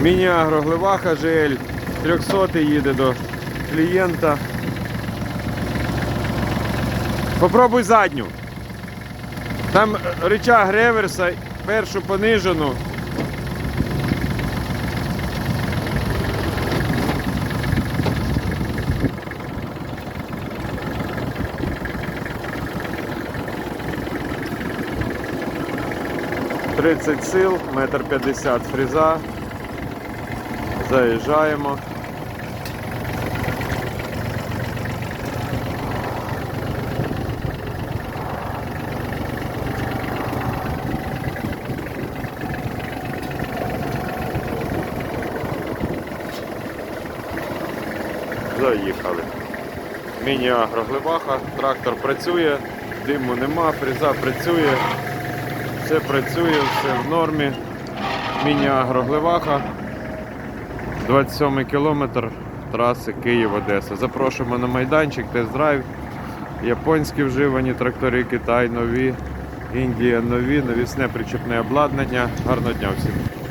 Міні-агро Гливаха ЖЛ 300 їде до клієнта. Попробуй задню. Там е, рычаг реверса, першу понижену. Тридцять сил, метр п'ятдесят фреза. Заїжджаємо. Заїхали. Міні-агроглибаха, трактор працює, диму нема, фреза працює, все працює, все в нормі. Міні-агроглеваха. 27 кілометр траси Київ-Одеса. Запрошуємо на майданчик, тест-драйв. Японські вживані трактори, Китай нові, Індія нові, навісне причепне обладнання. Гарного дня всім.